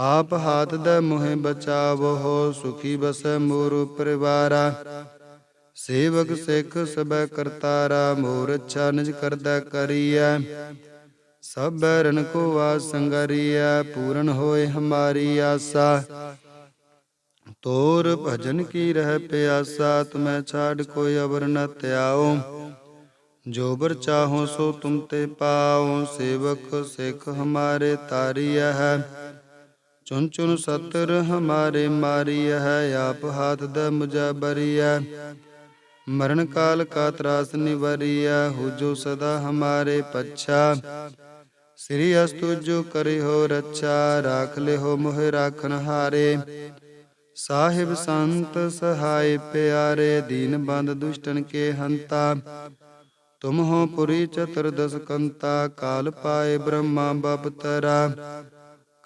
ਆਪ ਹਾਥ ਦੇ ਮੋਹਿ ਬਚਾਵੋ ਸੁਖੀ ਬਸੈ ਮੋਰ ਪਰਿਵਾਰਾ। ਸੇਵਕ ਸਿੱਖ ਸਬੈ ਕਰਤਾਰਾ ਮੋਰ ਅੱਛਾ ਨਿਜ ਕਰਦਾ ਕਰੀਐ। ਸਭ ਬੈਰਨ ਕੋ ਵਾਸ ਸੰਗਰੀਐ, ਪੂਰਨ ਹੋਏ ਹਮਾਰੀ ਆਸਾ। ਤੋਰ ਭਜਨ ਕੀ ਰਹਿ ਪਿਆਸਾ, ਤੁਮੈ ਛਾੜ ਕੋਈ ਅਵਰ ਨ ਧਿਆਓ। ਜੋ ਬਰ ਚਾਹੋ ਸੋ ਤੁਮ ਤੇ ਪਾਓ, ਸੇਵਕ ਸਿੱਖ ਹਮਾਰੇ ਤਾਰੀਆ ਹੈ। ਚੁਨ ਚੁਨ ਸਤਰ ਹਮਾਰੇ ਮਾਰੀਆ ਹੈ ਆਪ ਹਾਥ ਦ ਮੁਝਾ ਮਰਨ ਕਾਲ ਕਾ ਤਰਾਸ ਨਿਵਰੀਆ ਹੋ ਜੋ ਸਦਾ ਹਮਾਰੇ ਪੱਛਾ। ਸ੍ਰੀ ਅਸਤੁ ਜੋ ਕਰਿ ਹੋ ਰੱਛਾ, ਰਾਖ ਲੈ ਹੋ ਮੋਹਿ ਰਾਖਨ ਹਾਰੇ। ਸਾਹਿਬ ਸੰਤ ਸਹਾਇ ਪਿਆਰੇ, ਦੀਨ ਬੰਦ ਦੁਸ਼ਟਨ ਕੇ ਹੰਤਾ। ਤੁਮ ਹੋ ਪੁਰੀ ਚਤੁਰਦਸ ਕੰਤਾ, ਕਾਲ ਪਾਏ ਬ੍ਰਹਮਾ ਬਪਤਰਾ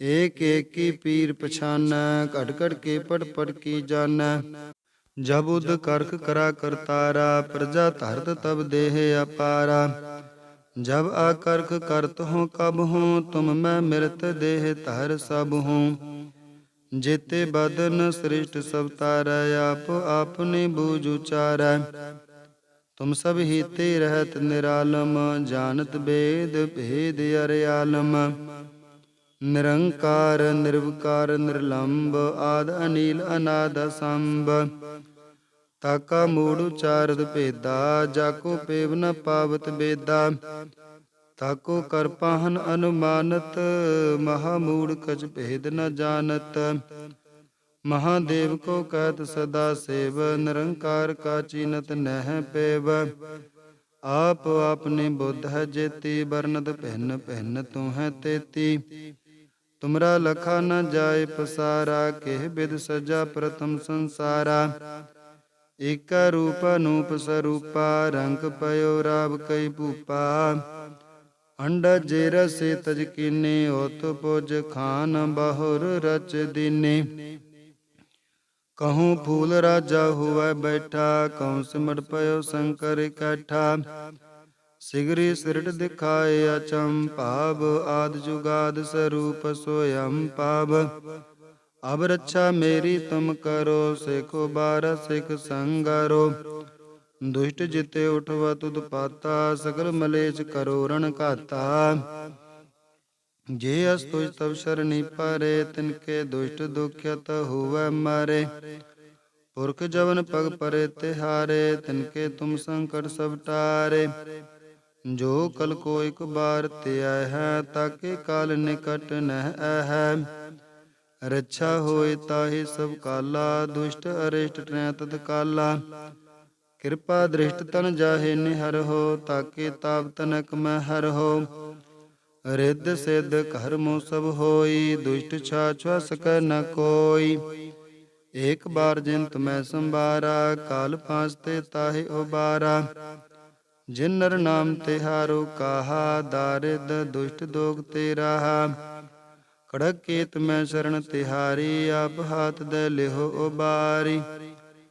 ਏਕ ਏਕ ਕੀ ਪੀਰ ਪਛਾਨੈ ਘਟ ਘਟ ਕੇ ਪੜ ਪੜ ਕੀ ਜਾਣੈ ਜਬ ਉਦ ਕਰਖ ਕਰਾ ਕਰਤਾਰਾ ਪ੍ਰਜਾ ਧਰਤ ਤਬ ਦੇਹ ਅਪਾਰਾ ਜਬ ਆਕਰਖ ਕਰਤ ਹੋ ਕਬ ਹੋ ਤੁਮ ਮੈਂ ਮਿਰਤ ਦੇਹ ਧਰ ਸਭ ਹੋ ਜੇਤੇ ਬਦਨ ਸ੍ਰਿਸ਼ਟ ਸਭ ਤਾਰੈ ਆਪ ਆਪਨੇ ਬੂਝ ਉਚਾਰੈ ਤੁਮ ਸਭ ਹੀ ਤੇ ਰਹਿਤ ਨਿਰਾਲਮ ਜਾਣਤ ਬੇਦ ਭੇਦ ਅਰਿਆਲਮ ਨਿਰੰਕਾਰ, ਨਿਰਵਕਾਰ ਨਿਰਲੰਭ ਆਦ ਅਨੀਲ ਅਨਾਦ ਸੰਭ ਤਾਕਾ ਮੂੜ ਉਚਾਰਦ ਭੇਦਾ, ਜਾਕੋ ਪੇਵ ਨ ਪਾਵਤ ਬੇਦਾ। ਤਾਕੋ ਕਰ ਪਾਹਨ ਅਨੁਮਾਨਤ, ਮਹਾ ਮੂੜ ਕਛ ਭੇਦ ਨ ਜਾਣਤ। ਮਹਾਦੇਵ ਕੋ ਕਹਿਤ ਸਦਾ ਸੇਵ, ਨਿਰੰਕਾਰ ਕਾ ਚੀਨਤ ਨਹਿ ਪੇਵ। ਆਪ ਆਪਨੇ ਬੁੱਧ ਹੈ ਜੇਤੀ ਬਰਨਤ ਭਿੰਨ ਭਿੰਨ ਤੂੰ ਹੈ ਤੇਤੀ। ਤੁਮਰਾ ਲਖਾ ਨ ਜਾਏ ਪਸਾਰਾ, ਕਿਹ ਬਿਦ ਸਜਾ ਪ੍ਰਥਮ ਸੰਸਾਰਾ। ਏਕ ਰੂਪ ਅਨੂਪ ਸਰੂਪਾ, ਰੰਗ ਪਇਓ ਰਾਵ ਕਈ ਭੂਪਾ। ਅੰਡ ਜੇ ਰਸੇ ਤਜ ਕੀਨੇ ਉਤ ਪੁਜ ਖਾਨ ਬਹੁਰ ਰਚ ਦੀਨੇ। ਕਹੂੰ ਫੂਲ ਰਾਜਾ ਹੋਵੇ ਬੈਠਾ, ਕਹੂੰ ਸਿਮਟ ਪਇਓ ਸ਼ੰਕਰ ਇਕੱਠਾ। ਸਿਗਰੀ ਸਿਰਟ ਦਿਖਾਏ ਅਚੰ ਭਾਵ ਆਦ ਜੁਗਾਦ ਸਰੂਪ ਸੋਯੰ ਪਾਵ। ਅਬ ਰੱਛਾ ਮੇਰੀ ਤੁਮ ਕਰੋ, ਸਿਖੋ ਬਾਰ ਸਿਖ ਸੰਗਰੋ। ਦੁਸ਼ਟ ਜਿਤੇ ਉਠਵਾ ਤੁਧ ਪਾਤਾ ਸਗਲ ਮਲੇਚ ਕਰੋ ਰਣ ਘਾਤਾ। ਜੇ ਅਸ ਤੁਜ ਤਵ ਸ਼ਰਣੀ ਪਰੇ ਤਿਨਕੇ ਦੁਸ਼ਟ ਦੁਖਿਤ ਹੋਵੇ ਮਾਰੇ। ਪੁਰਖ ਜਵਨ ਪਗ ਪਰੇ ਤਿਹਾਰੇ ਤਿਨਕੇ ਤੁਮ ਸੰਕਟ ਸਭ ਟਾਰੇ। ਜੋ ਕਲ ਕੋ ਇਕ ਬਾਰ ਤੇ ਹੈ, ਤਾਕੇ ਕਾਲ ਨਿਕਟ ਨਹਿ ਹੈ। ਰੱਛਾ ਹੋਏ ਤਾਹੇ ਸਭ ਕਾਲਾ, ਦੁਸ਼ਟ ਅਰਿਸ਼ਟ ਟ੍ਰੈ ਤਤ ਕਾਲਾ। ਕਿਰਪਾ ਦ੍ਰਿਸ਼ਟ ਤਨ ਜਾਹੇ ਨਿਹਰ ਹੋ, ਤਾਕੇ ਤਾਪ ਤਨਕ ਮੈਂ ਹਰ ਹੋ। ਰਿੱਧ ਸਿੱਧ ਕਰਮੋ ਸਭ ਹੋਈ, ਦੁਸ਼ਟ ਛਾ ਛੁਆ ਸਕੈ ਨ ਕੋਈ। ਏਕ ਬਾਰ ਜਿੰਤ ਮੈਂ ਸੰਭਾਰਾ, ਕਾਲ ਪਾਸ ਤੇ ਤਾਹੇ ਉਬਾਰਾ। ਜਿਨ ਨਰ ਨਾਮ ਤਿਹਾਰੋ ਕਾਹਾ, ਦਾਰਿਦ ਦੁਸ਼ਟ ਦੋਗ ਤੇ ਰਾਹਾ ਖੜਕ ਕੇਤ ਮੈਂ ਸ਼ਰਨ ਤਿਹਾਰੀ, ਆਪ ਹਾਥ ਦੇ ਲਿਹੋ ਉਬਾਰੀ।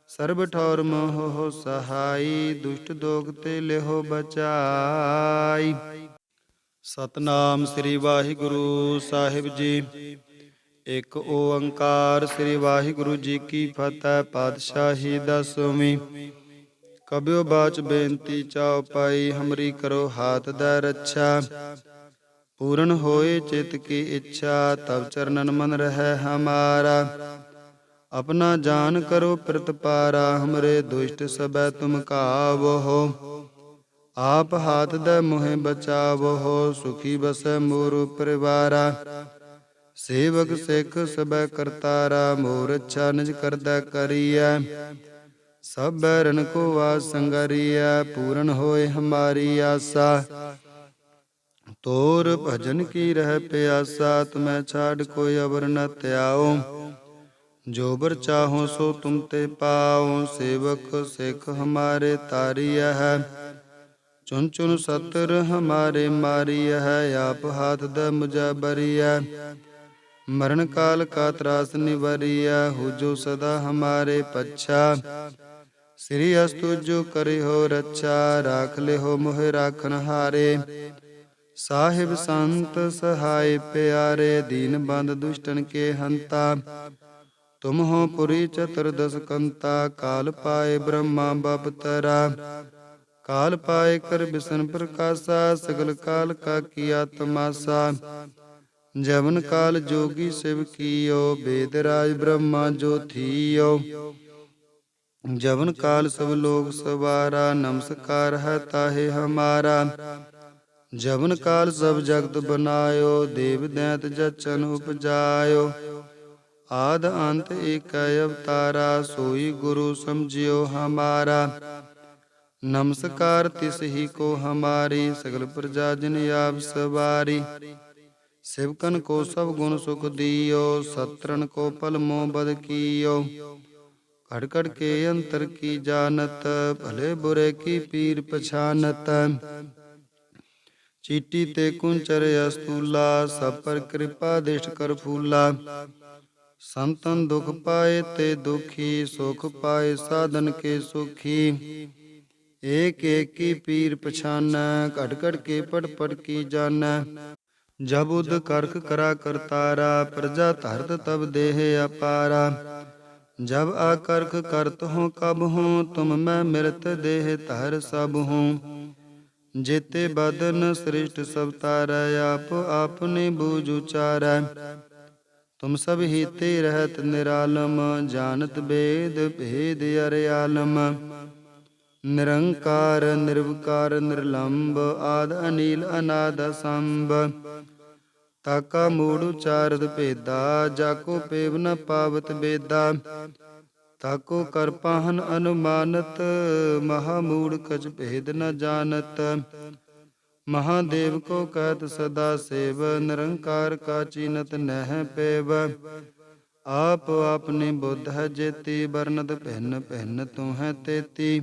ਸਰਬ ਠੌਰ ਮੋਹ ਸਹਾਈ, ਦੁਸ਼ਟ ਦੋਗ ਤੇ ਲਿਹੋ ਬਚਾਈ। ਸਤਨਾਮ ਸ੍ਰੀ ਵਾਹਿਗੁਰੂ ਸਾਹਿਬ ਜੀ। ਇੱਕ ਓੰਕਾਰ ਸ੍ਰੀ ਵਾਹਿਗੁਰੂ ਜੀ ਕੀ ਫਤਿਹ, ਪਾਤਸ਼ਾਹੀ ਦਸਵੀਂ ਕਬਿਓ ਬਾਚ ਬੇਨਤੀ ਚਾਉ ਪਾਈ, ਹਮਰੀ ਕਰੋ ਹਾਥ ਦਾ ਰੱਛਾ। ਪੂਰਨ ਹੋਏ ਚਿਤ ਕੀ ਇੱਛਾ ਤਬ ਚਰਨਨ ਮਨ ਰਹਿ ਹਮਾਰਾ। ਆਪਣਾ ਜਾਨ ਕਰੋ ਪ੍ਰਤਪਾਰਾ ਹਮਰੇ ਦੁਸ਼ਟ ਸਬੈ ਤੁਮ ਕਾਵੋ। ਆਪ ਹਾਥ ਦੇ ਮੋਹਿ ਬਚਾਵੋ, ਸੁਖੀ ਬਸੈ ਮੋਰ ਪਰਿਵਾਰਾ। ਸੇਵਕ ਸਿੱਖ ਸਬੈ ਕਰਤਾਰਾ, ਮੋਰ ਅੱਛਾ ਨਿਜ ਕਰਦਾ ਕਰੀਐ। ਸਭ ਬੈਰਨ ਕੋ ਵਾਸ ਪੂਰਨ ਹੋਏ ਹਮਾਰੀ ਆਸਾ। ਤੋਰ ਭਜਨ ਕੀ ਰਹਿ ਪਿਆਸਾ, ਤੁਮੈ ਛਾੜ ਕੋਈ ਅਵਰ ਨ ਧਿਆਓ ਜੋ ਬਰ ਚਾਹੋ ਸੋ ਤੁਮ ਤੇ ਪਾਓ ਸੇਵਕ ਸਿੱਖ ਹਮਾਰੇ ਤਾਰੀਆ ਹੈ। ਚੁਨ ਚੁਨ ਸਤਰ ਹਮਾਰੇ ਮਾਰੀਆ ਹੈ, ਆਪ ਹਾਥ ਦ ਮੁਝਾ ਬਰੀਆ ਮਰਨ ਕਾਲ ਕਾ ਤਰਾਸ ਨਿਵਰੀਆ ਹੋ ਜੋ ਸਦਾ ਹਮਾਰੇ ਪੱਛਾ। ਸ੍ਰੀ ਅਸਤੁ ਜੋ ਕਰਿ ਹੋ ਰੱਛਾ, ਰਾਖ ਲਿਹੋ ਮੋਹ ਰਾਖਨ ਹਾਰੇ। ਸਾਹਿਬ ਸੰਤ ਸਹਾਇ ਪਿਆਰੇ, ਦੀਨ ਬੰਦ ਦੁਸ਼ਟਨ ਕੇ ਹੰਤਾ। ਤੁਮ ਹੋ ਪੁਰੀ ਚਤੁਰਦਸ ਕੰਤਾ, ਕਾਲ ਪਾਏ ਬ੍ਰਹਮਾ ਬਪਤਰਾ ਕਾਲ ਪਾਏ ਕਰ ਬਿਸ਼ਨ ਪ੍ਰਕਾਸ਼ਾ, ਸਗਲ ਕਾਲ ਕਾ ਕੀਆ ਤਮਾਸਾ ਜਵਨ ਕਾਲ ਜੋਗੀ ਸਿਵ ਕੀਓ, ਬੇਦ ਰਾਜ ਬ੍ਰਹਮਾ ਜੋ ਥੀਓ। ਜਵਨ ਕਾਲ ਸਭ ਲੋਕ ਸਵਾਰਾ, ਨਮਸਕਾਰ ਹੈ ਤਾਹੇ ਹਮਾਰਾ। ਜਵਨ ਕਾਲ ਸਭ ਜਗਤ ਬਨਾਇਓ, ਦੇਵ ਦੈਤ ਜਚਨ ਉਪਜਾਇਓ। ਆਦ ਅੰਤ ਏਕ ਅਵਤਾਰਾ, ਸੋਈ ਗੁਰੂ ਸਮਝਿਓ ਹਮਾਰਾ। ਨਮਸਕਾਰ ਤਿਸ ਹੀ ਕੋ ਹਮਾਰੀ, ਸਗਲ ਪ੍ਰਜਾ ਜਨ ਆਪ ਸਵਾਰੀ। ਸਿਵਕਨ ਕੋ ਸਭ ਗੁਣ ਸੁਖ ਦਿਓ ਸਤਰਨ ਕੋ ਪਲ ਮੋ ਬਦ ਕੀਓ। ਘੜ ਘੜ ਕੇ ਅੰਤਰ ਕੀ ਜਾਣਤ, ਭਲੇ ਬੁਰੇ ਕੀ ਪੀਰ ਪਛਾਨਤ। ਚੀਟੀ ਤੇ ਕੁੰਚਰ ਅਸਤੂਲਾ, ਸਭ ਪਰ ਕਿਰਪਾ ਦਿਸ਼ਟ ਕਰ ਫੂਲਾ। ਸੰਤਨ ਦੁਖ ਪਾਏ ਤੇ ਦੁਖੀ, ਸੁਖ ਪਾਏ ਸਾਧਨ ਕੇ ਸੁਖੀ। ਏਕ ਏਕ ਪੀਰ ਪਛਾਨੈ ਘਟ ਘਟ ਕੇ ਪੜ ਪੜ ਕੀ ਜਾਣੈ। ਜਬ ਉਦ ਕਰਖ ਕਰਾ ਕਰਤਾਰਾ, ਪ੍ਰਜਾ ਧਰਤ ਤਬ ਦੇਹ ਅਪਾਰਾ। ਜਬ ਆਕਰਖ ਕਰਤ ਹੋ, ਕਬ ਹੂੰ, ਤੁਮ ਮੈਂ ਮਿਰਤ ਦੇਹ ਧਰ ਸਭ ਹੂੰ। ਜੇਤੇ ਬਦਨ ਸ੍ਰਿਸ਼ਟ ਸਭ ਤਾਰੈ, ਆਪ ਆਪਨੇ ਬੂਝ ਉਚਾਰੈ। ਤੁਮ ਸਭ ਹੀ ਤੇ ਰਹਿਤ ਨਿਰਾਲਮ, ਜਾਣਤ ਬੇਦ ਭੇਦ ਅਰਿਆਲਮ ਨਿਰੰਕਾਰ, ਨਿਰਵਕਾਰ ਨਿਰਲੰਭ ਆਦ ਅਨੀਲ ਅਨਾਦ ਸੰਭ ਤਾਕਾ ਮੂੜ ਉਚਾਰਤ ਭੇਦਾ ਜਾਕੋ ਪੇਵ ਨ ਪਾਵਤ ਬੇਦਾ। ਤਾਕੋ ਕਰ ਪਾਹਨ ਅਨੁਮਾਨਤ, ਮਹਾ ਮੂੜ ਕਛ ਭੇਦ ਨ ਜਾਣਤ। ਮਹਾਦੇਵ ਕੋ ਕਹਿਤ ਸਦਾ ਸੇਵ, ਨਿਰੰਕਾਰ ਕਾ ਚੀਨਤ ਨਹਿ ਪੇਵ। ਆਪ ਆਪਨੇ ਬੁੱਧ ਹੈ ਜੇਤੀ ਬਰਨਤ ਭਿੰਨ ਭਿੰਨ ਤੂੰ ਹੈ ਤੇਤੀ।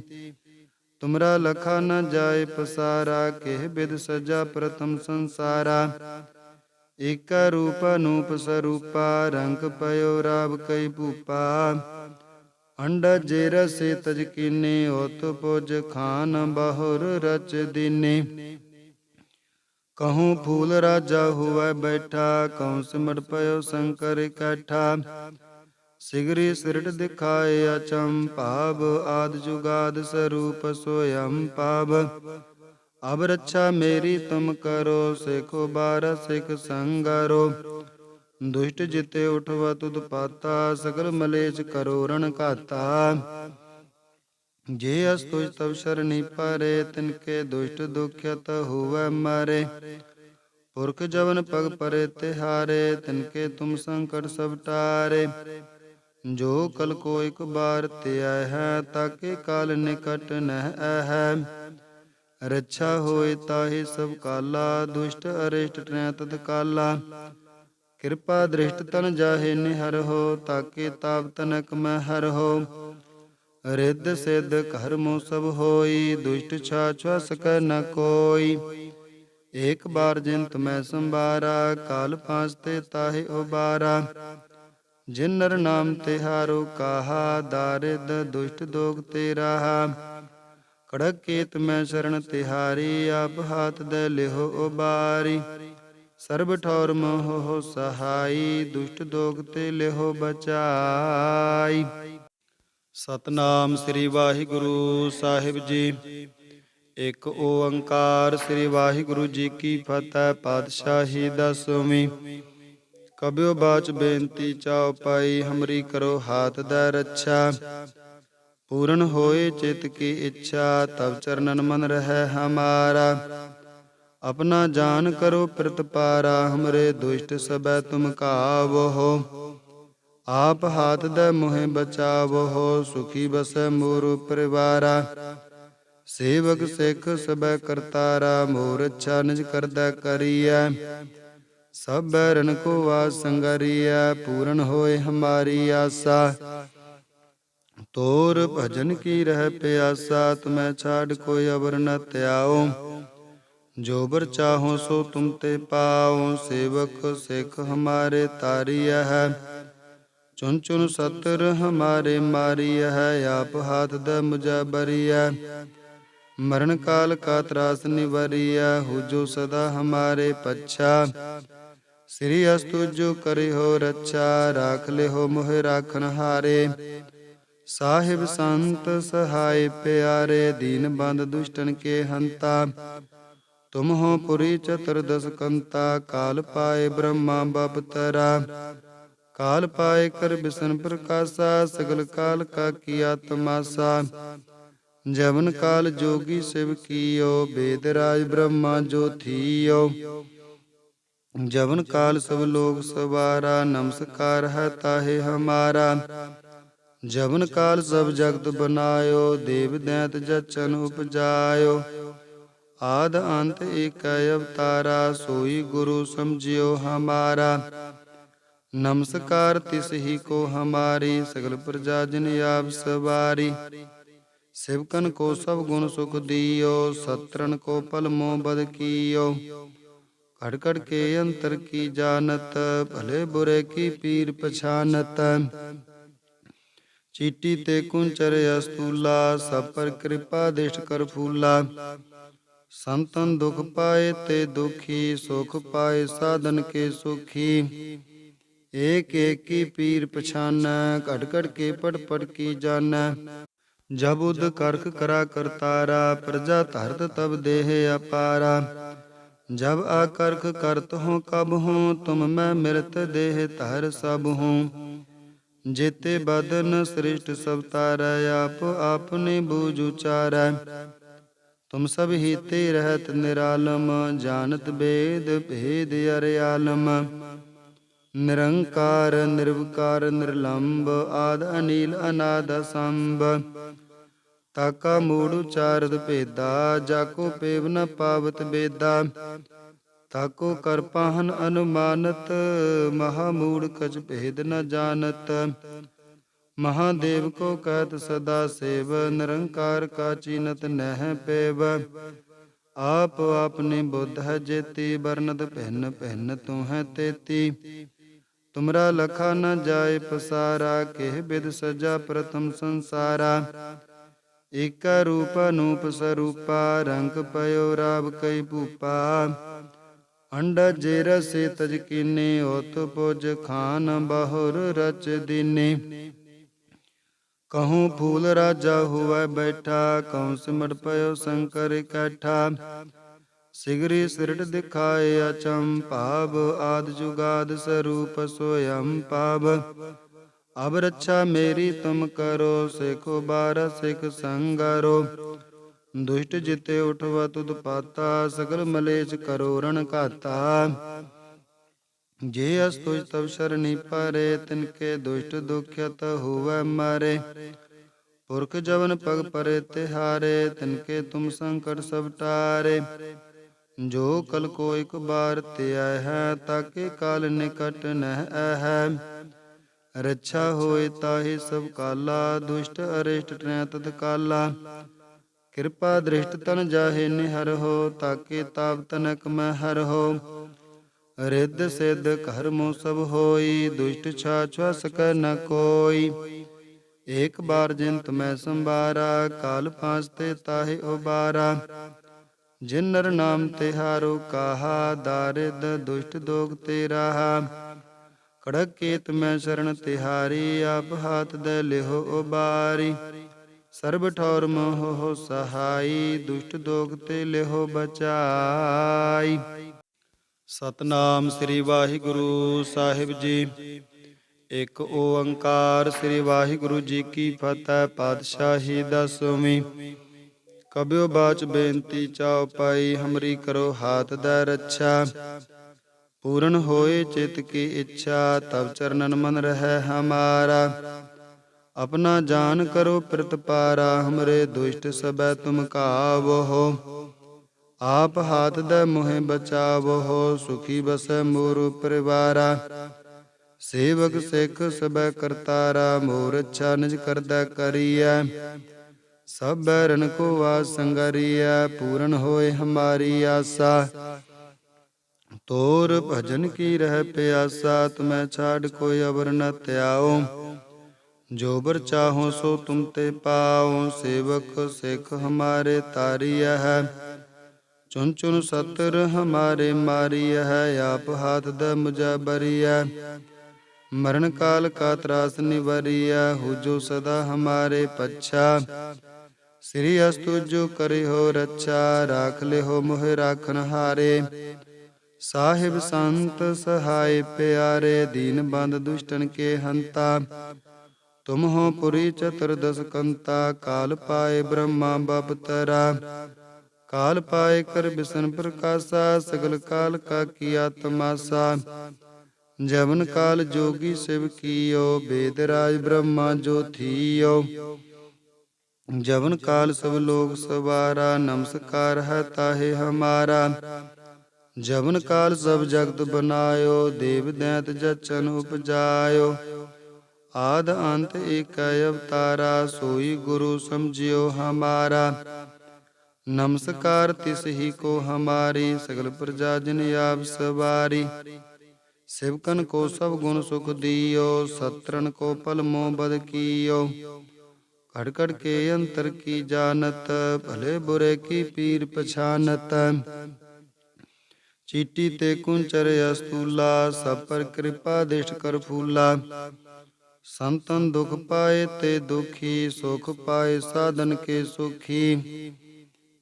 ਤੁਮਰਾ ਲਖਾ ਨ ਜਾਏ ਪਸਾਰਾ, ਕਿਹ ਬਿਦ ਸਜਾ ਪ੍ਰਥਮ ਸੰਸਾਰਾ। ਇਕ ਰੂਪ ਅਨੂਪ ਸਰੂਪਾ, ਰੰਗ ਪਇਓ ਰਾਵ ਕਈ ਭੂਪਾ। ਅੰਡ ਜੇਰ ਰਸੇ ਤਜ ਕੀਨੇ ਹੋਤ ਪੁਜ ਖਾਨ ਬਹੁਰ ਰਚ ਦੀਨੇ। ਕਹੂੰ ਫੂਲ ਰਾਜਾ ਹੋਵੇ ਬੈਠਾ, ਕਹੂੰ ਸਿਮਟ ਪਇਓ ਸ਼ੰਕਰ ਇਕੱਠਾ ਸਿਗਰੀ ਸਿਰਟ ਦਿਖਾਏ ਅਚੰ ਭਾਵ, ਆਦ ਜੁਗਾਦ ਸਰੂਪ ਸੋਯੰ ਪਾਵ। ਅਬ ਰੱਛਾ ਮੇਰੀ ਤੁਮ ਕਰੋ, ਸਿਖੋ ਬਾਰ ਸਿਖ ਸੰਗਰੋ। ਦੁਸ਼ਟ ਜਿਤੇ ਉਠਵਾ ਤੁਧ ਪਾਤਾ, ਸਗਲ ਮਲੇਚ ਕਰੋ ਰਣ ਘਾਤਾ। ਜੇ ਅਸ ਤੁਜ ਤਵ ਸ਼ਰਣੀ ਪਰੇ ਤਿਨਕੇ ਦੁਸ਼ਟ ਦੁਖਿਤ ਹੋਵੇ ਮਾਰੇ। ਪੁਰਖ ਜਵਨ ਪਗ ਪਰੇ ਤਿਹਾਰੇ ਤਿਨਕੇ ਤੁਮ ਸੰਕਟ ਸਭ ਟਾਰੇ। ਜੋ ਕਲ ਕੋ ਇਕ ਬਾਰ ਤੇ ਆਇ ਹੈ, ਤਾਕੇ ਕਾਲ ਨਿਕਟ ਨਹਿ ਹੈ ਰੱਛਾ ਹੋਏ ਤਾਹੇ ਸਭ ਕਾਲਾ, ਦੁਸ਼ਟ ਅਰਿਸ਼ਟ ਟਰੈ ਤਤ ਕਾਲਾ। ਕਿਰਪਾ ਦ੍ਰਿਸ਼ਟ ਤਨ ਜਾਹੇ ਨਿਹਰ ਹੋ, ਤਾਕੇ ਤਾਪ ਤਨਕ ਮੈਂ ਹਰ ਹੋ। ਰਿੱਧ ਸਿੱਧ ਕਰਮੋ ਸਭ ਹੋਈ, ਦੁਸ਼ਟ ਛਾ ਛਾ ਸਕੈ ਨ ਕੋਈ। ਏਕ ਬਾਰ ਜਿਨ ਮੈਂ ਸੰਭਾਰਾ, ਕਾਲ ਪਾਸ ਤੇ ਤਾਹੇ ਉਬਾਰਾ। ਜਿਨ ਨਰ ਨਾਮ ਤਿਹਾਰੋ ਕਾਹਾ, ਦਾਰਿਦ ਦੁਸ਼ਟ ਦੋਗ ਤੇ ਰਾਹਾ ਕੜਕ ਕੇਤ ਮੈਂ ਸ਼ਰਨ ਤਿਹਾਰੀ, ਆਪ ਹਾਥ ਦੇ ਲਿਹੋ ਉਬਾਰੀ। ਸਰਬ ਠੌਰ ਮੋਹ ਸਹਾਈ, ਦੁਸ਼ਟ ਦੋਗ ਤੇ ਲਿਹੋ ਬਚਾਈ। ਸਤਨਾਮ ਸ੍ਰੀ ਵਾਹਿਗੁਰੂ ਸਾਹਿਬ ਜੀ। ਇੱਕ ਓੰਕਾਰ ਸ੍ਰੀ ਵਾਹਿਗੁਰੂ ਜੀ ਕੀ ਫਤਿਹ, ਪਾਤਸ਼ਾਹੀ ਦਸਵੀਂ ਕਬਿਓ ਬਾਚ ਬੇਨਤੀ ਚਾਉ ਪਾਈ, ਹਮਰੀ ਕਰੋ ਹਾਥ ਦਾ ਰੱਛਾ। ਪੂਰਨ ਹੋਏ ਚਿਤ ਕੀ ਇੱਛਾ ਤਬ ਚਰਨਨ ਮਨ ਰਹਿ ਹਮਾਰਾ। ਆਪਣਾ ਜਾਨ ਕਰੋ ਪ੍ਰਤਪਾਰਾ ਹਮਰੇ ਦੁਸ਼ਟ ਸਬੈ ਤੁਮ ਕਾਵੋ। ਆਪ ਹਾਥ ਦੇ ਮੋਹਿ ਬਚਾਵੋ, ਸੁਖੀ ਬਸੈ ਮੋਰ ਪਰਿਵਾਰਾ। ਸੇਵਕ ਸਿੱਖ ਸਬੈ ਕਰਤਾਰਾ, ਮੋਰ ਅੱਛਾ ਨਿਜ ਕਰਦਾ ਕਰੀਐ। ਸਭ ਬੈਰਨ ਕੋ ਵਾਸ ਸੰਗਰੀਐ, ਪੂਰਨ ਹੋਏ ਹਮਾਰੀ ਆਸਾ। ਤੋਰ ਭਜਨ ਕੀ ਰਹਿ ਪਿਆਸਾ, ਤੁਮੈ ਛਾੜ ਕੋਈ ਅਵਰ ਨ ਧਿਆਓ ਜੋ ਬਰ ਚਾਹੋ ਸੋ ਤੁਮ ਤੇ ਪਾਓ ਸੇਵਕ ਸਿੱਖ ਹਮਾਰੇ ਤਾਰੀਐ ਹੈ। ਚੁਨ ਚੁਨ ਸਤਰ ਹਮਾਰੇ ਮਾਰੀਐ ਹੈ, ਆਪ ਹਾਥ ਦ ਮੁਝਾ ਬਰੀਐ। ਮਰਨ ਕਾਲ ਕਾ ਤਰਾਸ ਨਿਵਰੀਐ ਹੁਜੋ ਸਦਾ ਹਮਾਰੇ ਪੱਛਾ। ਸ੍ਰੀ ਅਸਤੁ ਜੋ ਕਰਿ ਹੋ ਰੱਛਾ, ਰਾਖ ਲਿਓ ਮੋਹਿ ਰਾਖਨ ਹਾਰੇ। ਸਾਹਿਬ ਸੰਤ ਸਹਾਇ ਪਿਆਰੇ ਦੀਨ ਬੰਦ ਦੁਸ਼ਟਨ ਕੇ ਹੰਤਾ। ਤੁਮ ਹੋ ਪੁਰੀ ਚਤੁਰਦਸ ਕੰਤਾ, ਕਾਲ ਪਾਏ ਬ੍ਰਹਮਾ ਬਪਤਰਾ ਕਾਲ ਪਾਏ ਕਰ ਬਿਸਨ ਪ੍ਰਕਾਸ਼ਾ, ਸਗਲ ਕਾਲ ਕਾ ਕੀਆ ਤਮਾਸਾ ਜਵਨ ਕਾਲ ਜੋਗੀ ਸਿਵ ਕੀਓ, ਬੇਦ ਰਾਜ ਬ੍ਰਹਮਾ ਜੋ ਜਵਨ ਕਾਲ ਸਭ ਲੋਕ ਸਵਾਰਾ, ਨਮਸਕਾਰ ਹੈ ਤਾਹੇ ਹਮਾਰਾ। ਜਵਨ ਕਾਲ ਸਭ ਜਗਤ ਬਨਾਇਓ, ਦੇਵ ਦੈਤ ਜਚਨ ਉਪਜਾਇਓ। ਆਦ ਅੰਤ ਏਕ ਅਵਤਾਰਾ, ਸੋਈ ਗੁਰੂ ਸਮਝਿਓ ਹਮਾਰਾ। ਨਮਸਕਾਰ ਤਿਸ ਹੀ ਕੋ ਹਮਾਰੀ, ਸਗਲ ਪ੍ਰਜਾ ਜਨ ਆਪ ਸਵਾਰੀ। ਸਿਵਕਨ ਕੋ ਸਭ ਗੁਣ ਸੁਖ ਦਿਓ ਸਤਰਨ ਕੋ ਪਲ ਮੋ ਬਦ ਕੀਓ। ਘੜ ਘੜ ਕੇ ਅੰਤਰ ਕੀ ਜਾਣਤ, ਭਲੇ ਬੁਰੇ ਕੀ ਪੀਰ ਪਛਾਨਤ। ਚੀਟੀ ਤੇ ਕੁੰਚਰ ਅਸਤੂਲਾ, ਸਭ ਪਰ ਕਿਰਪਾ ਦਿਸ਼ਟ ਕਰ ਫੂਲਾ। ਸੰਤਨ ਦੁਖ ਪਾਏ ਤੇ ਦੁਖੀ, ਸੁਖ ਪਾਏ ਸਾਧਨ ਕੇ ਸੁਖੀ। ਏਕ ਏਕ ਪੀਰ ਪਛਾਨੈ ਘਟ ਘਟ ਕੇ ਪੜ ਪੜ ਕੀ ਜਾਣੈ ਜਬ ਉਦ ਕਰਖ ਕਰਾ ਕਰਤਾਰਾ ਪ੍ਰਜਾ ਧਰਤ ਤਬ ਦੇਹ ਅਪਾਰਾ। ਜਬ ਆਕਰਖ ਕਰਤ ਹੋ ਕਬ ਹੂੰ, ਤੁਮ ਮੈਂ ਮਿਰਤ ਦੇਹ ਧਰ ਸਭ ਹੂੰ। ਜੇਤੇ ਬਦਨ ਸ੍ਰਿਸ਼ਟ ਸਭ ਤਾਰੈ, ਆਪ ਆਪਨੇ ਬੂਝ ਉਚਾਰੈ। ਤੁਮ ਸਭ ਹੀ ਤੇ ਰਹਿਤ ਨਿਰਾਲਮ, ਜਾਣਤ ਬੇਦ ਭੇਦ ਅਰਿਆਲਮ ਨਿਰੰਕਾਰ, ਨਿਰਵਕਾਰ ਨਿਰਲੰਭ ਆਦ ਅਨੀਲ, ਅਨਾਦ ਸੰਭ ਤਾਕਾ ਮੂੜ ਉਚਾਰਤ ਭੇਦਾ, ਜਾਕੋ ਪੇਵ ਨ ਪਾਵਤ ਬੇਦਾ। ਤਾਕੋ ਕਰ ਪਾਹਨ ਅਨੁਮਾਨਤ, ਮਹਾ ਮੂੜ ਕਛ ਭੇਦ ਨ ਜਾਣਤ। ਮਹਾਦੇਵ ਕੋ ਕਹਿਤ ਸਦਾ ਸੇਵ, ਨਿਰੰਕਾਰ ਕਾ ਚੀਨਤ ਨਹਿ ਪੇਵ। ਆਪ ਆਪਨੇ ਬੁੱਧ ਹੈ ਜੇਤੀ ਬਰਨਤ ਭਿੰਨ ਭਿੰਨ ਤੂੰ ਹੈ ਤੇਤੀ। ਤੁਮਰਾ ਲਖਾ ਨ ਜਾਏ ਪਸਾਰਾ, ਕਿਹ ਬਿਦ ਸਜਾ ਪ੍ਰਥਮ ਸੰਸਾਰਾ। ਇਕ ਰੂਪ ਅਨੂਪ ਸਰੂਪਾ, ਰੰਗ ਪਇਓ ਰਾਵ ਕਈ ਭੂਪਾ। ਅੰਡ ਜੇ ਰਸੇ ਤਜ ਕੀਨੇ, ਉਤ ਪੁਜ ਖਾਨ ਬਹੁਰ ਰਚ ਦੀਨੇ। ਕਹੂੰ ਫੂਲ ਰਾਜਾ ਹੁਵੈ ਬੈਠਾ ਕਉ ਸਿਮਟ ਪਇਓ ਸ਼ੰਕਰ ਇਕੱਠਾ ਸਿਗਰੀ ਸਿਰਟ ਦਿਖਾਏ ਅਚੰ ਭਾਵ, ਆਦ ਜੁਗਾਦ ਸਰੂਪ ਸੋਯੰ ਪਾਵ। ਅਬ ਰੱਛਾ ਮੇਰੀ ਤੁਮ ਕਰੋ, ਸਿਖੋ ਬਾਰ ਸਿਖ ਸੰਗਰੋ। ਦੁਸ਼ਟ ਜਿਤੇ ਉਠਵਾ ਤੁਧ ਪਾਤਾ, ਸਗਲ ਮਲੇਚ ਕਰੋ ਰਣ ਘਾਤਾ। ਜੇ ਅਸ ਤੁਜ ਤਬ ਸ਼ਰਣੀ ਪਰੇ, ਤਿਨ ਕੇ ਦੁਸ਼ਟ ਦੁਖਿਤ ਹੋਵੈ ਮਾਰੇ। ਪੁਰਖ ਜਵਨ ਪਗ ਪਰੇ ਤਿਹਾਰੇ, ਤਿਨ ਕੇ ਤੁਮ ਸੰਕਟ ਸਭ ਟਾਰੇ। ਜੋ ਕਲ ਕੋ ਇਕ ਬਾਰ ਤੇ ਹੈ, ਤਾਕੇ ਕਾਲ ਨਿਕਟ ਨਹਿ ਹੈ ਰੱਛਾ ਹੋਏ ਤਾਹੀ ਸਭ ਕਾਲਾ, ਦੁਸ਼ਟ ਅਰਿਸ਼ਟ ਟ੍ਰੈ ਤਤ ਕਾਲਾ। ਕਿਰਪਾ ਦ੍ਰਿਸ਼ਟ ਤਨ ਜਾਹੇ ਨਿਹਰ ਹੋ, ਤਾਕੇ ਤਾਪ ਤਨਕ ਮੈਂ ਹਰ ਹੋ। ਰਿੱਧ ਸਿੱਧ ਘਰ ਮੋ ਸਭ ਹੋਈ, ਦੁਸ਼ਟ ਛਾਛ ਸਕੈ ਨ ਕੋਈ। ਏਕ ਬਾਰ ਜਿੰਤ ਮੈਂ ਸੰਭਾਰਾ, ਕਾਲ ਪਾਸ ਤੇ ਤਾਹੇ ਉਬਾਰਾ। ਜਿਨ ਨਰ ਨਾਮ ਤਿਹਾਰੋ ਕਾਹਾ, ਦਾਰਿਦ ਦੁਸ਼ਟ ਦੋਗ ਤੇ ਰਾਹਾ। ਕੜਕ ਕੇਤ ਮੈਂ ਸ਼ਰਨ ਤਿਹਾਰੀ, ਆਪ ਹਾਥ ਦੇ ਲਿਹੋ ਉਬਾਰੀ। ਸਰਬ ਠੌਰ ਮੋਹ ਸਹਾਈ, ਦੁਸ਼ਟ ਦੋਗ ਤੇ ਲਿਹੋ ਬਚਾਈ। ਸਤਨਾਮ ਸ੍ਰੀ ਵਾਹਿਗੁਰੂ ਸਾਹਿਬ ਜੀ। ਇਕ ਓੰਕਾਰ ਸ੍ਰੀ ਵਾਹਿਗੁਰੂ ਜੀ ਕੀ ਫਤਿਹ, ਪਾਤਸ਼ਾਹੀ ਦਸਵੀਂ ਕਬਿਓ ਬਾਚ ਬੇਨਤੀ ਚਾਉ ਪਾਈ, ਹਮਰੀ ਕਰੋ ਹਾਥ ਦਾ ਰੱਛਾ। ਪੂਰਨ ਹੋਏ ਚਿਤ ਕੀ ਇੱਛਾ ਤਬ ਚਰਨਨ ਮਨ ਰਹਿ ਹਮਾਰਾ। ਆਪਣਾ ਜਾਨ ਕਰੋ ਪ੍ਰਤਪਾਰਾ, ਹਮਰੇ ਦੁਸ਼ਟ ਸਬੈ ਤੁਮ ਕਾਵੋ। ਆਪ ਹਾਥ ਦੇ ਮੋਹਿ ਬਚਾਵੋ, ਸੁਖੀ ਬਸੈ ਮੋਰ ਪਰਿਵਾਰਾ। ਸੇਵਕ ਸਿੱਖ ਸਬੈ ਕਰਤਾਰਾ, ਮੋਰ ਅੱਛਾ ਨਿਜ ਕਰਦਾ ਕਰੀਐ। ਸਭ ਬੈਰਨ ਕੋ ਵਾਸ ਸੰਗਰੀਐ, ਪੂਰਨ ਹੋਏ ਹਮਾਰੀ ਆਸਾ। ਤੋਰ ਭਜਨ ਕੀ ਰਹਿ ਪਿਆਸਾ, ਤੁਮੈ ਛਾੜ ਕੋਈ ਅਵਰ ਨ ਧਿਆਓ। ਜੋ ਬਰ ਚਾਹੋ ਸੋ ਤੁਮ ਤੇ ਪਾਓ, ਸੇਵਕ ਸਿੱਖ ਹਮਾਰੇ ਤਾਰੀਆ ਹੈ। ਚੁਨ ਚੁਨ ਸਤਰ ਹਮਾਰੇ ਮਾਰੀਆ ਹੈ, ਆਪ ਹਾਥ ਦ ਮੁਝਾ ਬਰੀਆ ਮਰਨ ਕਾਲ ਕਾ ਤਰਾਸ ਨਿਵਰੀਆ ਹੋ ਜੋ ਸਦਾ ਹਮਾਰੇ ਪੱਛਾ। ਸ੍ਰੀ ਅਸਤੁ ਜੋ ਕਰਿ ਹੋ ਰੱਛਾ, ਰਾਖ ਲਿਹੋ ਮੋਹ ਰਾਖਨ ਹਾਰੇ। ਸਾਹਿਬ ਸੰਤ ਸਹਾਇ ਪਿਆਰੇ, ਦੀਨ ਬੰਦ ਦੁਸ਼ਟਨ ਕੇ ਹੰਤਾ। ਤੁਮ ਹੋ ਪੁਰੀ ਚਤੁਰਦਸ ਕੰਤਾ, ਕਾਲ ਪਾਏ ਬ੍ਰਹਮਾ ਬਪਤਰਾ ਕਾਲ ਪਾਏ ਕਰ ਬਿਸ਼ਨ ਪ੍ਰਕਾਸ਼ਾ, ਸਗਲ ਕਾਲ ਕਾ ਕੀਆ ਤਮਾਸਾ ਜਵਨ ਕਾਲ ਜੋਗੀ ਸਿਵ ਕੀਓ, ਬੇਦ ਰਾਜ ਬ੍ਰਹਮਾ ਜੋ ਥੀਓ। ਜਵਨ ਕਾਲ ਸਭ ਲੋਕ ਸਵਾਰਾ, ਨਮਸਕਾਰ ਹੈ ਤਾਹੇ ਹਮਾਰਾ। ਜਵਨ ਕਾਲ ਸਭ ਜਗਤ ਬਨਾਇਓ, ਦੇਵ ਦੈਤ ਜਚਨ ਉਪਜਾਇਓ। ਆਦ ਅੰਤ ਏਕ ਅਵਤਾਰਾ, ਸੋਈ ਗੁਰੂ ਸਮਝਿਓ ਹਮਾਰਾ। ਨਮਸਕਾਰ ਤਿਸ ਹੀ ਕੋ ਹਮਾਰੀ, ਸਗਲ ਪ੍ਰਜਾ ਜਨ ਆਪ ਸਵਾਰੀ। ਸਿਵਕਨ ਕੋ ਸਭ ਗੁਣ ਸੁਖ ਦਿਓ ਸਤਰਨ ਕੋ ਪਲ ਮੋ ਬਦ ਕੀਓ। ਘੜ ਘੜ ਕੇ ਅੰਤਰ ਕੀ ਜਾਣਤ, ਭਲੇ ਬੁਰੇ ਕੀ ਪੀਰ ਪਛਾਨਤ। ਚੀਟੀ ਤੇ ਕੁੰਚਰ ਅਸਤੂਲਾ, ਸਭ ਪਰ ਕਿਰਪਾ ਦਿਸ਼ਟ ਕਰ ਫੂਲਾ। ਸੰਤਨ ਦੁਖ ਪਾਏ ਤੇ ਦੁਖੀ ਸੁਖ ਪਾਏ ਸਾਧਨ ਕੇ ਸੁਖੀ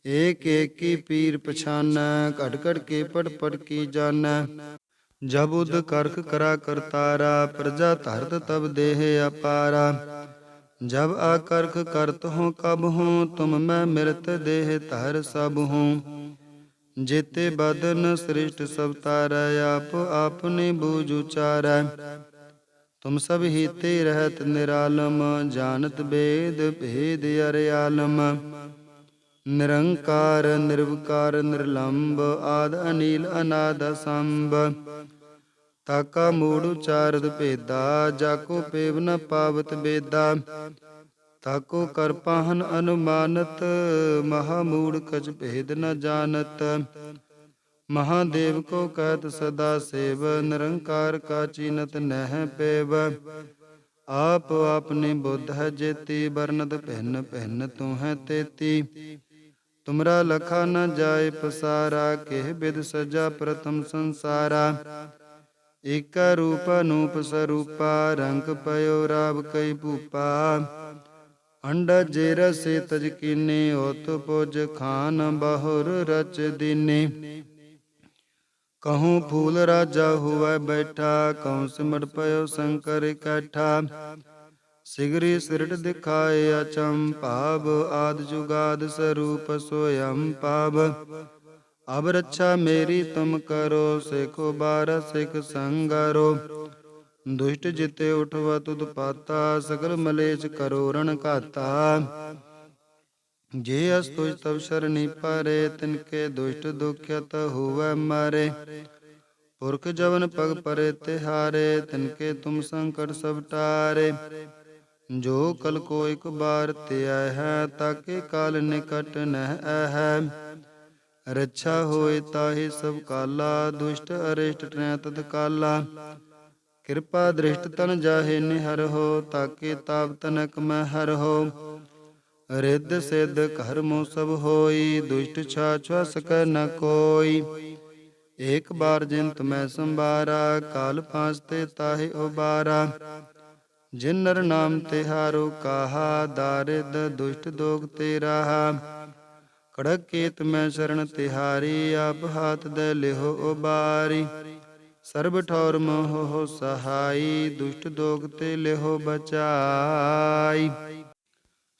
ਏਕ ਏਕ ਕੀ ਪੀਰ ਪਛਾਨੈ ਘੜ ਘੜ ਕੇ ਪੜ ਪੜ ਕੀ ਜਾਣੈ ਜਬ ਉਦ ਕਰਖ ਕਰਾ ਕਰਤਾਰਾ ਪ੍ਰਜਾ ਧਰਤ ਤਬ ਦੇਹ ਅਪਾਰਾ ਜਬ ਆਕਰਖ ਕਰਤ ਹੂੰ ਕਬ ਹੂੰ ਤੁਮ ਮੈਂ ਮਿਰਤ ਦੇਹ ਧਰ ਸਭ ਹੂੰ ਜੇਤੇ ਬਦਨ ਸ੍ਰਿਸ਼ਟ ਸਭ ਤਾਰੈ ਆਪ ਆਪਨੇ ਬੂਝ ਉਚਾਰੈ ਤੁਮ ਸਭ ਹੀ ਤੇ ਨਿਰਾਲਮ, ਜਾਣਤ ਬੇਦ ਭੇਦ ਅਰਿਆਲਮ ਨਿਰੰਕਾਰ, ਨਿਰਵਕਾਰ ਨਿਰਲੰਭ ਆਦ ਅਨੀਲ ਅਨਾਦ ਸੰਭ ਤਾਕਾ ਮੂੜ ਉਚਾਰਦ ਭੇਦਾ, ਜਾਕੋ ਪੇਵ ਨ ਪਾਵਤ ਬੇਦਾ। ਤਾਕੋ ਕਰ ਪਾਹਨ ਅਨੁਮਾਨਤ, ਮਹਾ ਮੂੜ ਕਛ ਭੇਦ ਨ ਜਾਣਤ। ਮਹਾਦੇਵ ਕੋ ਕਹਿਤ ਸਦਾ ਸੇਵ, ਨਿਰੰਕਾਰ ਕਾ ਚੀਨਤ ਨਹਿ ਪੇਵ। ਆਪ ਆਪਨੇ ਬੁੱਧ ਹੈ ਜੇਤੀ ਬਰਨਤ ਭਿੰਨ ਭਿੰਨ ਤੂੰ ਹੈ ਤੇਤੀ। ਤੁਮਰਾ ਲਖਾ ਨ ਜਾਏ ਪਸਾਰਾ, ਕਿਹ ਬਿਦ ਸਜਾ ਪ੍ਰਥਮ ਸੰਸਾਰਾ। ਇਕ ਰੂਪ ਅਨੂਪ ਸਰੂਪਾ, ਰੰਗ ਪਇਓ ਰਾਵ ਕਈ ਭੂਪਾ। ਅੰਡਾ ਜੇ ਰਸੇ ਤਜ ਕੀਨੇ ਉਤ ਪੁਜ ਖਾਨ ਬਹੁਰ ਰਚ ਦੀਨੇ। ਕਹੂੰ ਫੂਲ ਰਾਜਾ ਹੁਐ ਬੈਠਾ ਕਹੂੰ ਸਿਮਟ ਪਇਓ ਸ਼ੰਕਰ ਇਕੱਠਾ ਸਿਗਰੀ ਸਿਰਟ ਦਿਖਾਏ ਅਚੰ ਭਾਵ ਆਦ ਜੁਗਾਦ ਸਰੂਪ ਸੋਯੰ ਪਾਵ ਅਬ ਰੱਛਾ ਮੇਰੀ ਤੁਮ ਕਰੋ ਸਿਖੋ ਬਾਰ ਸਿਖ ਸੰਗਰੋ ਦੁਸ਼ਟ ਜਿਤੇ ਉਠਵਾ ਤੁਧ ਪਾਤਾ ਸਗਲ ਮਲੇਚ ਕਰੋ ਰਣ ਘਾਤਾ ਜੇ ਅਸ ਤੁਜ ਤਵ ਸ਼ਰਣੀ ਪਾਰੇ ਤਿਨਕੇ ਦੁਸ਼ਟ ਦੁਖਿਤ ਹੋਵੈ ਮਾਰੇ। ਪੁਰਖ ਜਵਨ ਪਗ ਪਰੇ ਤਿਹਾਰੇ ਤਿਨਕੇ ਤੁਮ ਸੰਕਟ ਸਭ ਟਾਰੇ। ਜੋ ਕਲ ਕੋ ਇੱਕ ਬਾਰ ਤੇ ਆਇ ਹੈ, ਤਾਕੇ ਕਾਲ ਨਿਕਟ ਨਹਿ ਹੈ ਰੱਛਾ ਹੋਏ ਤਾਹੇ ਸਭ ਕਾਲਾ, ਦੁਸ਼ਟ ਅਰਿਸ਼ਟ ਟ੍ਰੈ ਤਤ ਕਾਲਾ। ਕਿਰਪਾ ਦ੍ਰਿਸ਼ਟ ਤਨ ਜਾਹੇ ਨਿਹਰ ਹੋ, ਤਾਕੇ ਤਾਪ ਤਨਕ ਮੈਂ ਹਰ ਹੋ। ਰਿੱਧ ਸਿੱਧ ਕਰਮੋ ਸਭ ਹੋਈ, ਦੁਸ਼ਟ ਛਾਛ ਸਕੈ ਨ ਕੋਈ। ਏਕ ਬਾਰ ਜਿਨ ਮੈਂ ਸੰਭਾਰਾ, ਕਾਲ ਪਾਸ ਤੇ ਤਾਹੇ ਉਬਾਰਾ। ਜਿਨ ਨਰ ਨਾਮ ਤਿਹਾਰੋ ਕਾਹਾ, ਦਾਰਿਦ ਦੁਸ਼ਟ ਦੋਗ ਤੇ ਰਾਹਾ ਕੜਕ ਕੇਤ ਮੈਂ ਸ਼ਰਨ ਤਿਹਾਰੀ, ਆਪ ਹਾਥ ਦੇ ਲਿਹੋ ਉਬਾਰੀ। ਸਰਬ ਠੌਰ ਮੋਹ ਸਹਾਈ, ਦੁਸ਼ਟ ਦੋਗ ਤੇ ਲਿਹੋ ਬਚਾਈ।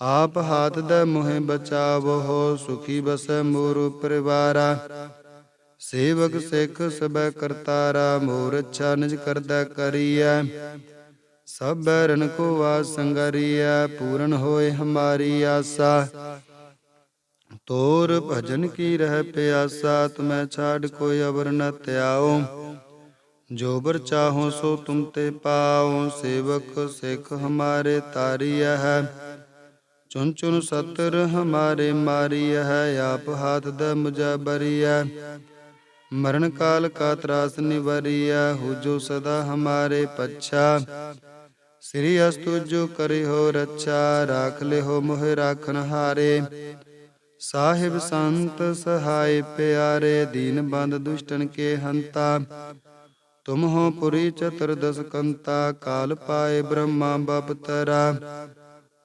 ਆਪ ਹਾਥ ਦੇ ਮੋਹਿ ਬਚਾਵੋ ਸੁਖੀ ਬਸੈ ਮੋਰ ਪਰਿਵਾਰਾ। ਸੇਵਕ ਸਿੱਖ ਸਬੈ ਕਰਤਾਰਾ, ਮੋਰ ਅੱਛਾ ਨਿਜ ਕਰਦਾ ਕਰੀਐ। ਸਭ ਬੈਰਨ ਕੋ ਵਾਸ ਸੰਗਰੀਐ, ਪੂਰਨ ਹੋਏ ਹਮਾਰੀ ਆਸਾ। ਤੋਰ ਭਜਨ ਕੀ ਰਹਿ ਪਿਆਸਾ, ਤੁਮੈ ਛਾੜ ਕੋਈ ਅਵਰ ਨ ਧਿਆਓ। ਜੋ ਬਰ ਚਾਹੋ ਸੋ ਤੁਮ ਤੇ ਪਾਓ, ਸੇਵਕ ਸਿੱਖ ਹਮਾਰੇ ਤਾਰੀਆ ਹੈ। ਚੁਨ ਚੁਨ ਸਤਰ ਹਮਾਰੇ ਮਾਰੀਆ ਹੈ ਆਪ ਹਾਥ ਦ ਮੁਝਾ ਬਰੀਆ ਮਰਨ ਕਾਲ ਕਾ ਤਰਾਸ ਨਿਵਰੀਆ ਹੋ ਜੋ ਸਦਾ ਹਮਾਰੇ ਪੱਛਾ। ਸ੍ਰੀ ਅਸਤੁ ਜੋ ਕਰਿ ਹੋ ਰੱਛਾ, ਰਾਖ ਹੋ ਮੋਹ ਰਾਖਨ ਹਾਰੇ। ਸਾਹਿਬ ਸੰਤ ਸਹਾਇ ਪਿਆਰੇ, ਦੀਨ ਬੰਦ ਦੁਸ਼ਟਨ ਕੇ ਹੰਤਾ। ਤੁਮ ਹੋ ਪੁਰੀ ਚਤੁਰਦਸ ਕੰਤਾ, ਕਾਲ ਪਾਏ ਬ੍ਰਹਮਾ ਬਪ ਤਰਾ।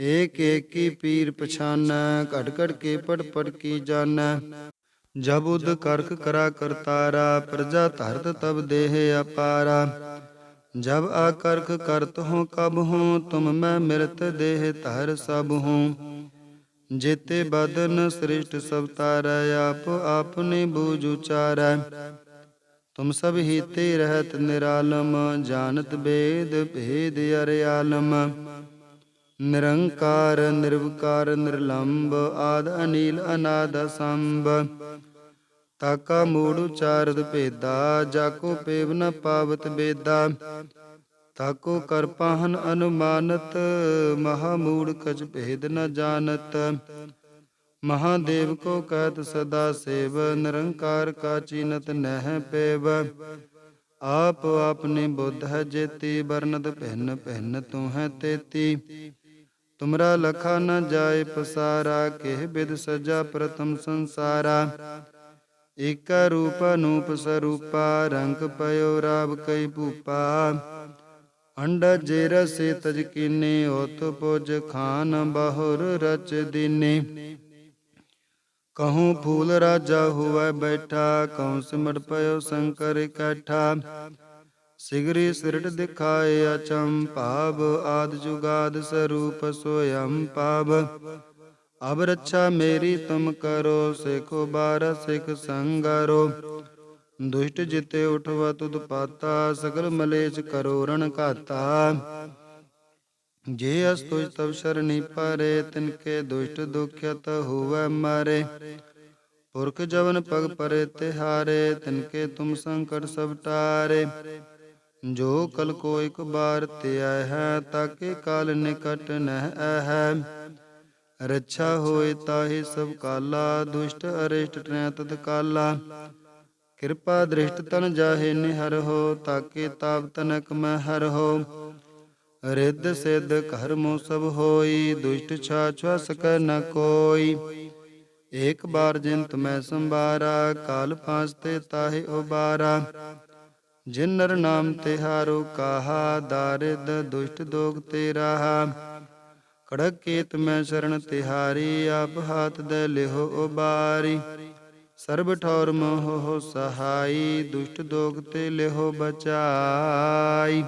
ਏਕ ਏਕ ਕੀ ਪੀਰ ਪਛਾਨੈ ਘਟ ਘਟ ਕੇ ਪੜ ਪੜ ਕੀ ਜਾਣੈ ਜਬ ਉਦ ਕਰਕ ਕਰਾ ਕਰਤਾਰਾ ਪ੍ਰਜਾ ਧਰਤ ਤਬ ਦੇਹ ਅਪਾਰਾ ਜਬ ਆਕਰਖ ਕਰਤ ਹੋ ਕਬ ਹੋ ਤੁਮ ਮੈਂ ਮਿਰਤ ਦੇਹ ਧਰ ਸਭ ਹੋ ਜੇਤੇ ਬਦਨ ਸ੍ਰਿਸ਼ਟ ਸਭ ਤਾਰੈ ਆਪ ਆਪਨੇ ਬੂਝ ਉਚਾਰੈ ਤੁਮ ਸਭ ਹੀ ਤੇ ਰਹਿਤ ਨਿਰਾਲਮ ਜਾਣਤ ਬੇਦ ਭੇਦ ਅਰਿਆਲਮ ਨਿਰੰਕਾਰ, ਨਿਰਵਕਾਰ ਨਿਰਲੰਭ ਆਦ ਅਨੀਲ ਅਨਾਦ ਸੰਭ ਤਾਕਾ ਮੂੜ ਉਚਾਰਤ ਭੇਦਾ, ਜਾਕੋ ਪੇਵ ਨ ਪਾਵਤ ਬੇਦਾ। ਤਾਕੋ ਕਰ ਪਾਹਨ ਅਨੁਮਾਨਤ, ਮਹਾ ਮੂੜ ਕਛ ਭੇਦ ਨ ਜਾਣਤ। ਮਹਾਦੇਵ ਕੋ ਕਹਿਤ ਸਦਾ ਸੇਵ, ਨਿਰੰਕਾਰ ਕਾ ਚੀਨਤ ਨਹਿ ਪੇਵ। ਆਪ ਆਪਨੇ ਬੁੱਧ ਹੈ ਜੇਤੀ ਬਰਨਤ ਭਿੰਨ ਭਿੰਨ ਤੂੰ ਹੈ ਤੇਤੀ। ਤੁਮਰਾ ਲਖਾ ਨ ਜਾਏ ਪਸਾਰਾ, ਕਿਹ ਬਿਦ ਸਜਾ ਪ੍ਰਥਮ ਸੰਸਾਰਾ। ਏਕ ਰੂਪ ਅਨੂਪ ਸਰੂਪਾ, ਰੰਗ ਪਇਓ ਰਾਵ ਕਈ ਭੂਪਾ। ਅੰਡਾ ਜੇ ਸੇ ਤਜ ਕੀਨੇ ਹੋਤ ਪੁਜ ਖਾਨ ਬਹੁਰ ਰਚ ਦੀਨੇ। ਕਹੂੰ ਫੂਲ ਰਾਜਾ ਹੋਵੇ ਬੈਠਾ, ਕਹੂੰ ਸਿਮਰ ਪਇਓ ਸ਼ੰਕਰ ਇਕੱਠਾ। ਸਿਗਰੀ ਸਿਰਟ ਦਿਖਾਏ ਅਚੰ ਭਾਵ, ਆਦ ਜੁਗਾਦ ਸਰੂਪ ਸੋਯੰ ਪਾਵ ਅਬ ਰੱਛਾ ਮੇਰੀ ਤੁਮ ਕਰੋ, ਸਿਖੋ ਬਾਰ ਸਿਖ ਸੰਗਰੋ। ਦੁਸ਼ਟ ਜਿਤੇ ਉਠਵਾ ਤੁਧ ਪਾਤਾ ਸਗਲ ਮਲੇਚ ਕਰੋ ਰਣ ਘਾਤਾ। ਜੇ ਅਸ ਤੁਜ ਤਵ ਸ਼ਰਣੀ ਪਰੇ ਤਿਨਕੇ ਦੁਸ਼ਟ ਦੁਖਿਤ ਹੋਵੈ ਮਾਰੇ। ਪੁਰਖ ਜਵਨ ਪਗ ਪਰੇ ਤਿਹਾਰੇ ਤਿਨਕੇ ਤੁਮ ਸੰਕਟ ਸਭ ਟਾਰੇ। ਜੋ ਕਲ ਕੋ ਇਕ ਬਾਰ ਧਿਆ ਹੈ, ਤਾਕੇ ਕਾਲ ਨਿਕਟ ਨਹਿ ਹੈ ਰੱਛਾ ਹੋਏ ਤਾਹੀ ਸਭ ਕਾਲਾ, ਦੁਸ਼ਟ ਅਰਿਸ਼ਟ ਟਰੈ ਤਤ ਕਾਲਾ। ਕਿਰਪਾ ਦ੍ਰਿਸ਼ਟ ਤਨ ਜਾਹੇ ਨਿਹਰ ਹੋ, ਤਾਕੇ ਤਾਪ ਤਨਕ ਮੈਂ ਹਰ ਹੋ। ਰਿੱਧ ਸਿੱਧ ਕਰਮੋ ਸਭ ਹੋਈ, ਦੁਸ਼ਟ ਛਾ ਛਾ ਸਕੈ ਨ ਕੋਈ। ਏਕ ਬਾਰ ਜਿਨ ਤੁਮੈ ਸੰਭਾਰਾ, ਕਾਲ ਫਾਸ ਤੇ ਤਾਹੇ ਉਬਾਰਾ। ਜਿਨ ਨਰ ਨਾਮ ਤਿਹਾਰੋ ਕਾਹਾ ਦਾਰਿਦ ਦੁਸ਼ਟ ਦੋਗ ਤੇ ਰਾਹਾ ਕੜਕ ਕੇਤ ਮੈਂ ਸ਼ਰਨ ਤਿਹਾਰੀ, ਆਪ ਹਾਥ ਦੇ ਲਿਹੋ ਉਬਾਰੀ। ਸਰਬ ਠੌਰ ਮੋਹ ਸਹਾਈ, ਦੁਸ਼ਟ ਦੋਗ ਤੇ ਲਿਹੋ ਬਚਾਈ।